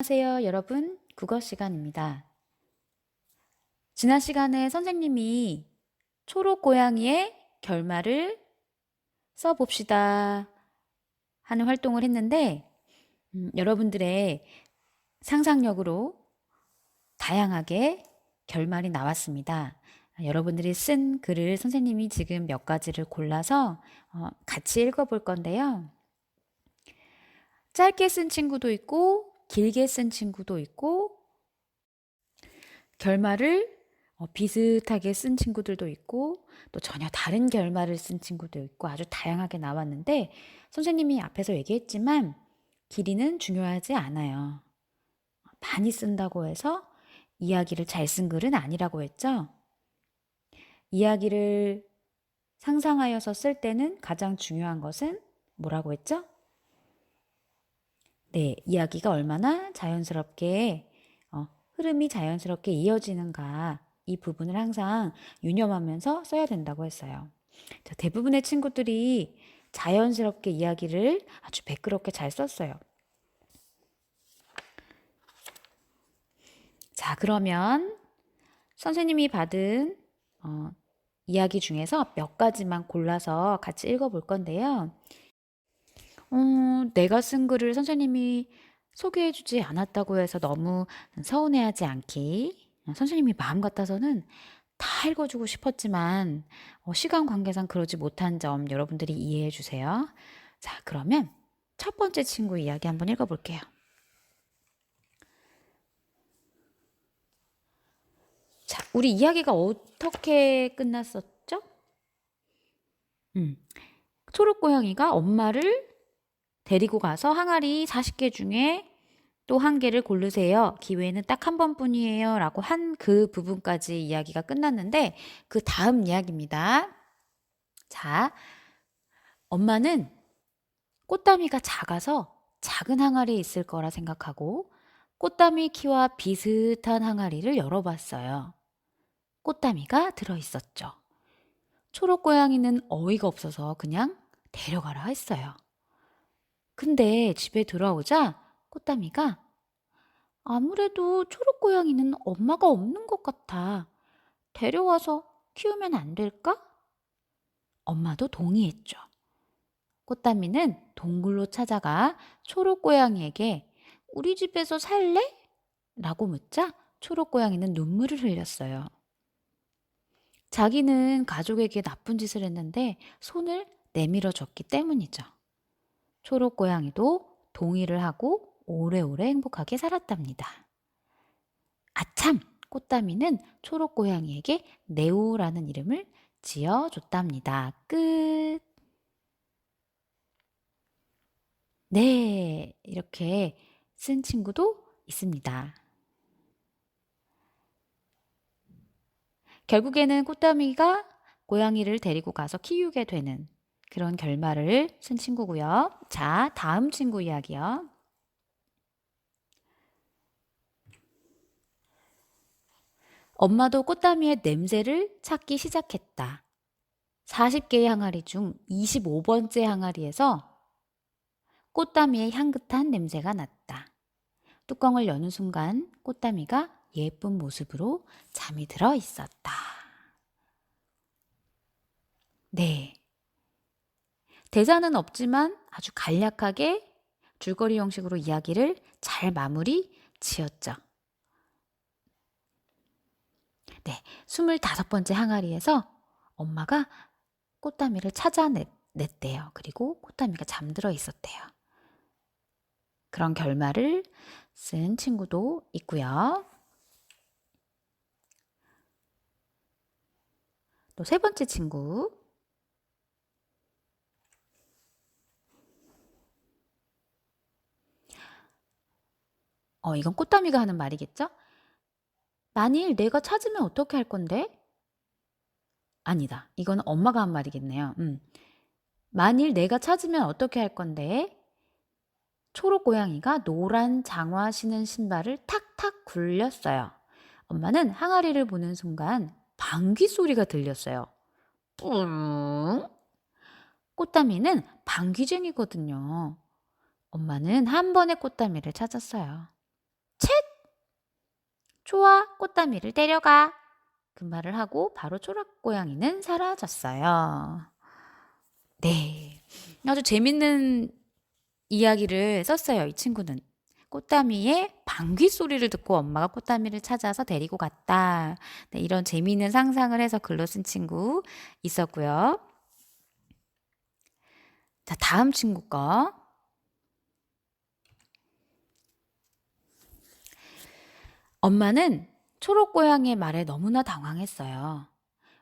안녕하세요, 여러분. 국어 시간입니다. 지난 시간에 선생님이 초록 고양이의 결말을 써봅시다 하는 활동을 했는데, 음, 여러분들의 상상력으로 다양하게 결말이 나왔습니다. 여러분들이 쓴 글을 선생님이 지금 몇 가지를 골라서 어, 같이 읽어볼 건데요. 짧게 쓴 친구도 있고, 길게 쓴 친구도 있고, 결말을 어, 비슷하게 쓴 친구들도 있고, 또 전혀 다른 결말을 쓴 친구도 있고, 아주 다양하게 나왔는데, 선생님이 앞에서 얘기했지만, 길이는 중요하지 않아요. 많이 쓴다고 해서 이야기를 잘 쓴 글은 아니라고 했죠? 이야기를 상상하여서 쓸 때는 가장 중요한 것은 뭐라고 했죠? 네, 이야기가 얼마나 자연스럽게, 어, 흐름이 자연스럽게 이어지는가, 이 부분을 항상 유념하면서 써야 된다고 했어요. 자, 대부분의 친구들이 자연스럽게 이야기를 아주 매끄럽게 잘 썼어요. 자, 그러면 선생님이 받은 어, 이야기 중에서 몇 가지만 골라서 같이 읽어볼 건데요. 어, 내가 쓴 글을 선생님이 소개해 주지 않았다고 해서 너무 서운해하지 않기. 선생님이 마음 같아서는 다 읽어 주고 싶었지만 어, 시간 관계상 그러지 못한 점 여러분들이 이해해 주세요. 자, 그러면 첫 번째 친구 이야기 한번 읽어 볼게요. 자, 우리 이야기가 어떻게 끝났었죠? 음, 초록 고양이가 엄마를 데리고 가서 항아리 40개 중에 또 한 개를 고르세요. 기회는 딱 한 번뿐이에요. 라고 한 그 부분까지 이야기가 끝났는데 그 다음 이야기입니다. 자, 엄마는 꽃다미가 작아서 작은 항아리에 있을 거라 생각하고 꽃다미 키와 비슷한 항아리를 열어봤어요. 꽃다미가 들어있었죠. 초록 고양이는 어이가 없어서 그냥 데려가라 했어요. 근데 집에 돌아오자 꽃다미가 아무래도 초록 고양이는 엄마가 없는 것 같아. 데려와서 키우면 안 될까? 엄마도 동의했죠. 꽃다미는 동굴로 찾아가 초록 고양이에게 우리 집에서 살래? 라고 묻자 초록 고양이는 눈물을 흘렸어요. 자기는 가족에게 나쁜 짓을 했는데 손을 내밀어 줬기 때문이죠. 초록 고양이도 동의를 하고 오래오래 행복하게 살았답니다. 아참! 꽃다미는 초록 고양이에게 네오라는 이름을 지어줬답니다. 끝! 네, 이렇게 쓴 친구도 있습니다. 결국에는 꽃다미가 고양이를 데리고 가서 키우게 되는 그런 결말을 쓴 친구고요. 자, 다음 친구 이야기요. 엄마도 꽃다미의 냄새를 찾기 시작했다. 40개의 항아리 중 25번째 항아리에서 꽃다미의 향긋한 냄새가 났다. 뚜껑을 여는 순간 꽃다미가 예쁜 모습으로 잠이 들어 있었다. 네. 대사는 없지만 아주 간략하게 줄거리 형식으로 이야기를 잘 마무리 지었죠. 네. 25번째 항아리에서 엄마가 꽃다미를 찾아냈대요. 그리고 꽃다미가 잠들어 있었대요. 그런 결말을 쓴 친구도 있고요. 또 세 번째 친구. 어, 이건 꽃다미가 하는 말이겠죠? 만일 내가 찾으면 어떻게 할 건데? 아니다. 이건 엄마가 한 말이겠네요. 음. 만일 내가 찾으면 어떻게 할 건데? 초록 고양이가 노란 장화 신은 신발을 탁탁 굴렸어요. 엄마는 항아리를 보는 순간 방귀 소리가 들렸어요. 뿡! 꽃다미는 방귀쟁이거든요. 엄마는 한 번에 꽃다미를 찾았어요. 좋아, 꽃다미를 데려가. 그 말을 하고 바로 초록고양이는 사라졌어요. 네. 아주 재밌는 이야기를 썼어요, 이 친구는. 꽃다미의 방귀 소리를 듣고 엄마가 꽃다미를 찾아서 데리고 갔다. 네, 이런 재미있는 상상을 해서 글로 쓴 친구 있었고요. 자, 다음 친구 거. 엄마는 초록 고양이의 말에 너무나 당황했어요.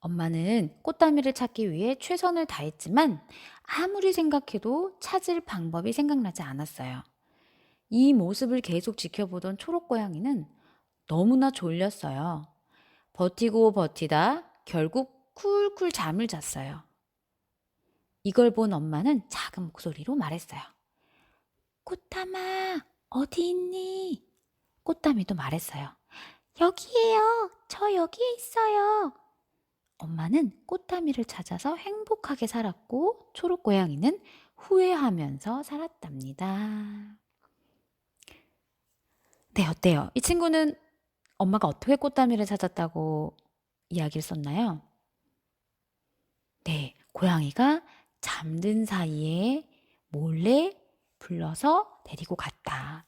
엄마는 꽃다미를 찾기 위해 최선을 다했지만 아무리 생각해도 찾을 방법이 생각나지 않았어요. 이 모습을 계속 지켜보던 초록 고양이는 너무나 졸렸어요. 버티고 버티다 결국 쿨쿨 잠을 잤어요. 이걸 본 엄마는 작은 목소리로 말했어요. 꽃다마, 어디 있니? 꽃다미도 말했어요. 여기에요. 저 여기에 있어요. 엄마는 꽃다미를 찾아서 행복하게 살았고 초록 고양이는 후회하면서 살았답니다. 네, 어때요? 이 친구는 엄마가 어떻게 꽃다미를 찾았다고 이야기를 썼나요? 네, 고양이가 잠든 사이에 몰래 불러서 데리고 갔다.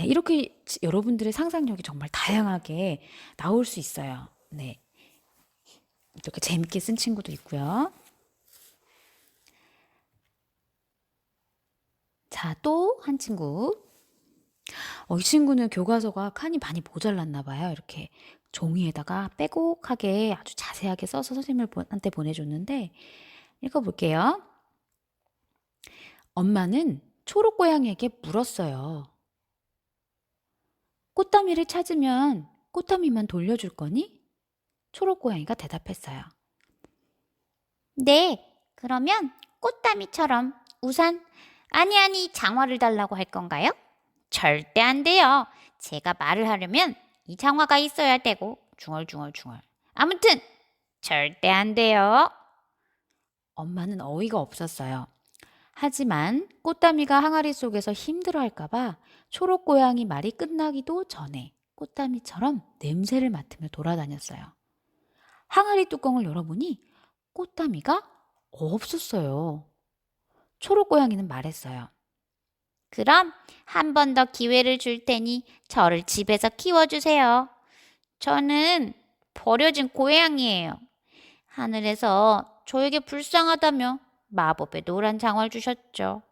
네, 이렇게 지- 여러분들의 상상력이 정말 다양하게 나올 수 있어요. 네. 이렇게 재밌게 쓴 친구도 있고요. 자, 또 한 친구. 어, 이 친구는 교과서가 칸이 많이 모자랐나 봐요. 이렇게 종이에다가 빼곡하게 아주 자세하게 써서 선생님한테 보내줬는데 읽어볼게요. 엄마는 초록 고양이에게 물었어요. 꽃다미를 찾으면 꽃다미만 돌려줄 거니? 초록고양이가 대답했어요. 네, 그러면 꽃다미처럼 우산, 아니, 아니, 장화를 달라고 할 건가요? 절대 안 돼요. 제가 말을 하려면 이 장화가 있어야 되고, 중얼중얼중얼. 아무튼, 절대 안 돼요. 엄마는 어이가 없었어요. 하지만 꽃다미가 항아리 속에서 힘들어할까봐 초록 고양이 말이 끝나기도 전에 꽃다미처럼 냄새를 맡으며 돌아다녔어요. 항아리 뚜껑을 열어보니 꽃다미가 없었어요. 초록 고양이는 말했어요. 그럼 한 번 더 기회를 줄 테니 저를 집에서 키워주세요. 저는 버려진 고양이에요. 하늘에서 저에게 불쌍하다며 마법의 노란 장화를 주셨죠.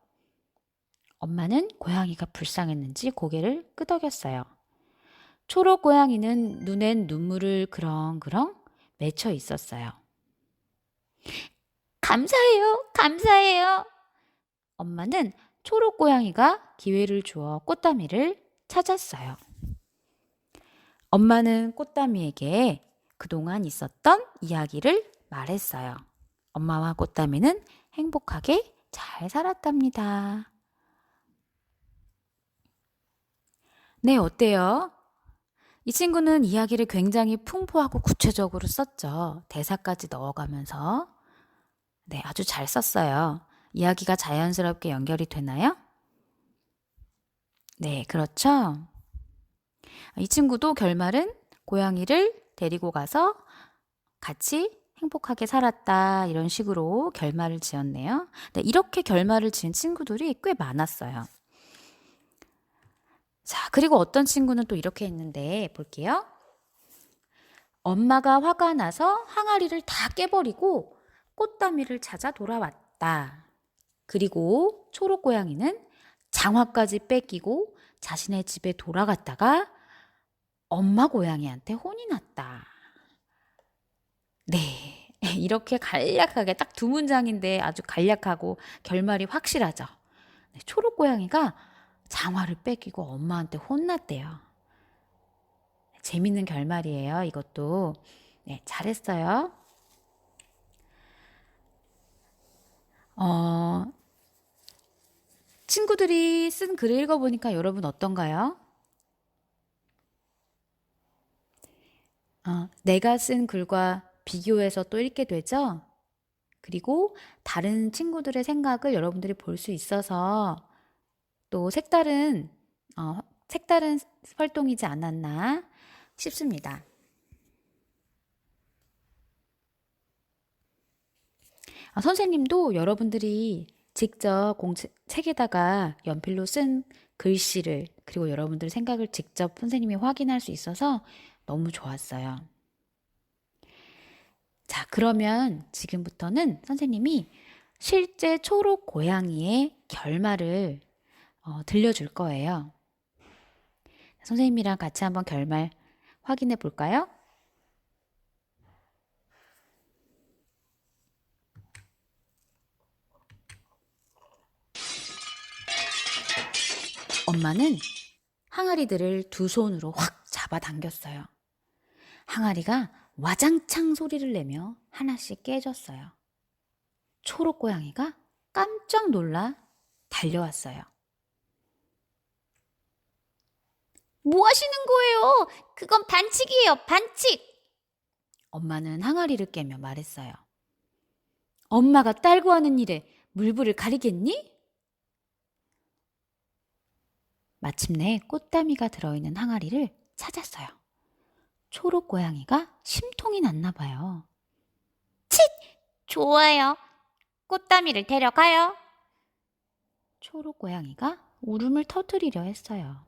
엄마는 고양이가 불쌍했는지 고개를 끄덕였어요. 초록 고양이는 눈엔 눈물을 그렁그렁 맺혀 있었어요. 감사해요, 감사해요. 엄마는 초록 고양이가 기회를 주어 꽃다미를 찾았어요. 엄마는 꽃다미에게 그동안 있었던 이야기를 말했어요. 엄마와 꽃다미는 행복하게 잘 살았답니다. 네, 어때요? 이 친구는 이야기를 굉장히 풍부하고 구체적으로 썼죠. 대사까지 넣어가면서. 네, 아주 잘 썼어요. 이야기가 자연스럽게 연결이 되나요? 네, 그렇죠. 이 친구도 결말은 고양이를 데리고 가서 같이 행복하게 살았다. 이런 식으로 결말을 지었네요. 네, 이렇게 결말을 지은 친구들이 꽤 많았어요. 자, 그리고 어떤 친구는 또 이렇게 했는데 볼게요. 엄마가 화가 나서 항아리를 다 깨버리고 꽃다미를 찾아 돌아왔다. 그리고 초록 고양이는 장화까지 뺏기고 자신의 집에 돌아갔다가 엄마 고양이한테 혼이 났다. 네. 이렇게 간략하게 딱 두 문장인데 아주 간략하고 결말이 확실하죠. 네, 초록 고양이가 장화를 뺏기고 엄마한테 혼났대요. 재밌는 결말이에요. 이것도. 네, 잘했어요. 어, 친구들이 쓴 글을 읽어보니까 여러분 어떤가요? 어, 내가 쓴 글과 비교해서 또 읽게 되죠? 그리고 다른 친구들의 생각을 여러분들이 볼 수 있어서 또 색다른 어, 색다른 활동이지 않았나 싶습니다. 아, 선생님도 여러분들이 직접 공책에다가 연필로 쓴 글씨를 그리고 여러분들 생각을 직접 선생님이 확인할 수 있어서 너무 좋았어요. 자, 그러면 지금부터는 선생님이 실제 초록 고양이의 결말을 어, 들려줄 거예요. 선생님이랑 같이 한번 결말 확인해 볼까요? 엄마는 항아리들을 두 손으로 확 잡아당겼어요. 항아리가 와장창 소리를 내며 하나씩 깨졌어요. 초록 고양이가 깜짝 놀라 달려왔어요. 뭐 하시는 거예요? 그건 반칙이에요, 반칙! 엄마는 항아리를 깨며 말했어요. 엄마가 딸고 하는 일에 물불을 가리겠니? 마침내 꽃다미가 들어있는 항아리를 찾았어요. 초록 고양이가 심통이 났나 봐요. 좋아요. 꽃다미를 데려가요. 초록 고양이가 울음을 터뜨리려 했어요.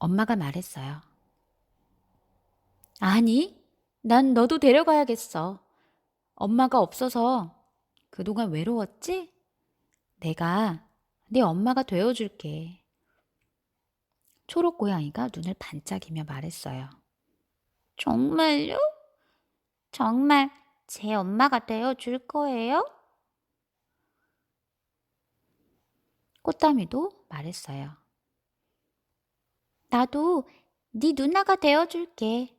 엄마가 말했어요. 아니, 난 너도 데려가야겠어. 엄마가 없어서 그동안 외로웠지? 내가 네 엄마가 되어줄게. 초록 고양이가 눈을 반짝이며 말했어요. 정말요? 정말 제 엄마가 되어줄 거예요? 꽃다미도 말했어요. 나도 네 누나가 되어줄게.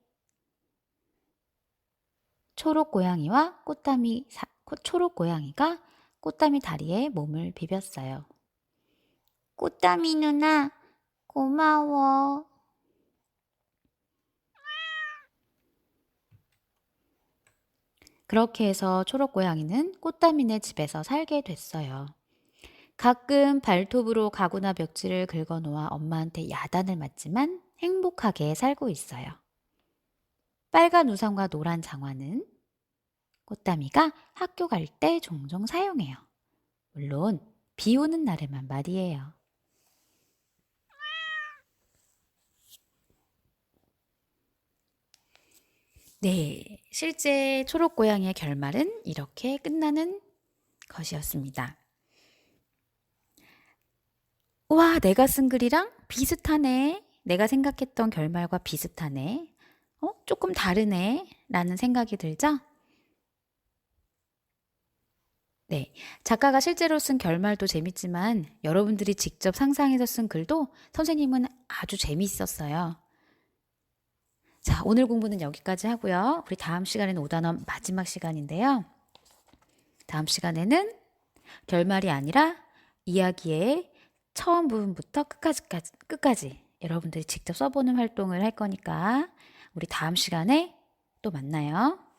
초록 고양이와 꽃다미 사- 코- 초록 고양이가 꽃다미 다리에 몸을 비볐어요. 꽃다미 누나, 고마워. 그렇게 해서 초록 고양이는 꽃다미네 집에서 살게 됐어요. 가끔 발톱으로 가구나 벽지를 긁어 놓아 엄마한테 야단을 맞지만 행복하게 살고 있어요. 빨간 우산과 노란 장화는 꽃다미가 학교 갈 때 종종 사용해요. 물론 비 오는 날에만 말이에요. 네, 실제 초록 고양이의 결말은 이렇게 끝나는 것이었습니다. 와, 내가 쓴 글이랑 비슷하네. 내가 생각했던 결말과 비슷하네. 어, 조금 다르네. 라는 생각이 들죠? 네. 작가가 실제로 쓴 결말도 재밌지만 여러분들이 직접 상상해서 쓴 글도 선생님은 아주 재미있었어요. 자, 오늘 공부는 여기까지 하고요. 우리 다음 시간에는 5단원 마지막 시간인데요. 다음 시간에는 결말이 아니라 이야기의 처음 부분부터 끝까지, 끝까지 여러분들이 직접 써보는 활동을 할 거니까 우리 다음 시간에 또 만나요.